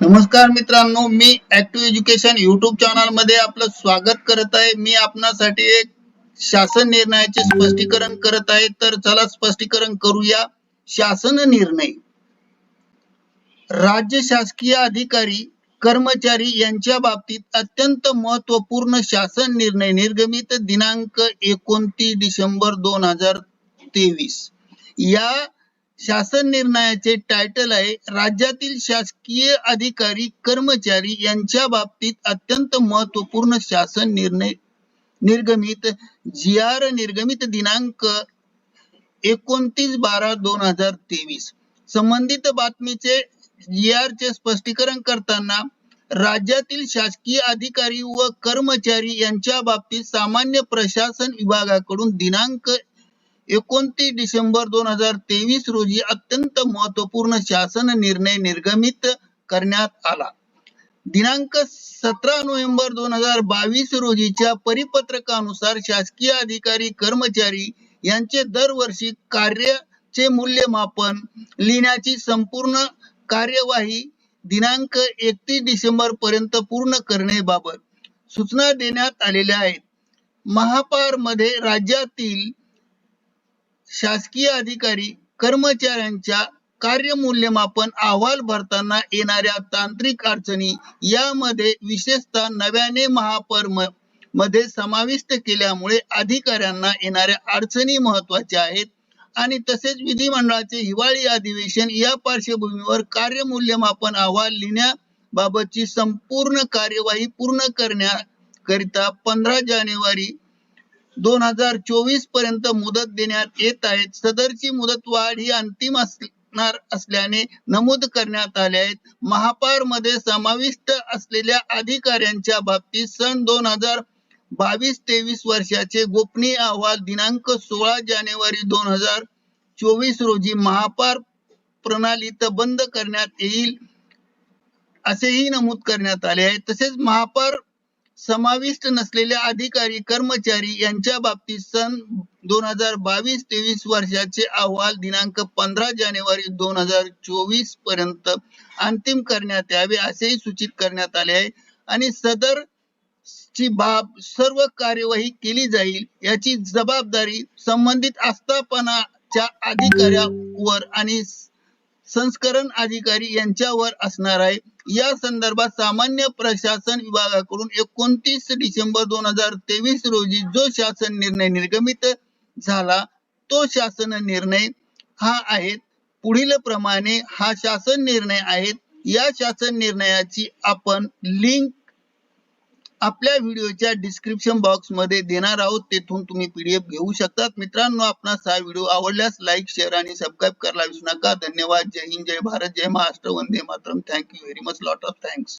नमस्कार मित्रांनो मी ऍक्टिव्ह एज्युकेशन युट्यूब चॅनलमध्ये आपलं स्वागत करत आहे. मी आपणासाठी एक शासन निर्णयाचे स्पष्टीकरण करत आहे. तर चला स्पष्टीकरण करूया. शासन निर्णय. राज्य शासकीय अधिकारी कर्मचारी यांच्या बाबतीत अत्यंत महत्त्वपूर्ण शासन निर्णय निर्गमित दिनांक एकोणतीस डिसेंबर दोन हजार तेवीस. या शासन निर्णयाचे टायटल आहे राज्यातील शासकीय अधिकारी कर्मचारी यांच्या बाबतीत अत्यंत महत्त्वपूर्ण शासन निर्णय निर्गमित जी आर निर्गमित दिनांक एकोणतीस बारा दोन हजार तेवीस. संबंधित बातमीचे जी आर चे स्पष्टीकरण करताना राज्यातील शासकीय अधिकारी व कर्मचारी यांच्या बाबतीत सामान्य प्रशासन विभागाकडून दिनांक एकोणतीस डिसेंबर दोन हजार तेवीस रोजी अत्यंत महत्त्वपूर्ण शासन निर्णय निर्गमित करण्यात आला. दिनांक सतरा नोव्हेंबर दोन हजार बावीस रोजीच्या परिपत्रकानुसार शासकीय अधिकारी कर्मचारी यांचे दरवर्षी कार्याचे मूल्यमापन लिहिण्याची संपूर्ण कार्यवाही दिनांक एकतीस डिसेंबर पर्यंत पूर्ण करण्याबाबत सूचना देण्यात आलेल्या आहेत. महापारमध्ये राज्यातील शासकीय अधिकारी कर्मचाऱ्यांच्या कार्य मूल्यमापन अहवाल भरताना येणाऱ्या तांत्रिक अडचणी यामध्ये विशेषतः नव्याने महापरमध्ये समाविष्ट केल्यामुळे अधिकाऱ्यांना येणाऱ्या अडचणी महत्त्वाच्या आहेत. आणि तसेच विधिमंडळाचे हिवाळी अधिवेशन या पार्श्वभूमीवर कार्य मूल्यमापन अहवाल लिहिण्याबाबतची संपूर्ण कार्यवाही पूर्ण करण्याकरिता पंधरा जानेवारी दोन हजार चोवीसपर्यंत मुदत देण्यात येत आहे सदरची मुदत वाढ ही अंतिम असणार असल्याने नमूद करण्यात आले आहेत. महापारमध्ये समाविष्ट असलेल्या अधिकाऱ्यांच्या बाबतीत सन दोन हजार बावीस तेवीस वर्षाचे गोपनीय अहवाल दिनांक सोळा जानेवारी दोन हजार चोवीस रोजी महापार प्रणालीत बंद करण्यात येईल असेही नमूद करण्यात आले आहे. तसेच महापार समाविष्ट नसलेल्या अधिकारी कर्मचारी यांच्या बाबतीत सन दोन हजार बावीस तेवीस वर्षाचे अहवाल दिनांक पंधरा जानेवारी दोन हजार चोवीसपर्यंत अंतिम करण्यात यावे असेही सूचित करण्यात आले आहे. आणि सदर ची बाब सर्व कार्यवाही केली जाईल याची जबाबदारी संबंधित आस्थापनाच्या अधिकाऱ्यावर आणि संस्करण अधिकारी यांच्यावर असणार आहे. या संदर्भात सामान्य प्रशासन विभागाकडून एकोणतीस डिसेंबर दोन हजार तेवीस रोजी जो शासन निर्णय निर्गमित झाला तो शासन निर्णय हा आहे. पुढील प्रमाणे हा शासन निर्णय आहे. या शासन निर्णयाची आपण लिंक आपल्या व्हिडिओच्या डिस्क्रिप्शन बॉक्समध्ये देणार आहोत. तेथून तुम्ही पीडीएफ घेऊ शकतात. मित्रांनो आपणास हा व्हिडिओ आवडल्यास लाईक शेअर आणि सबस्क्राईब करायला विसरू नका. धन्यवाद. जय हिंद. जय भारत. जय महाराष्ट्र. वंदे Mataram. Thank you very much lot of thanks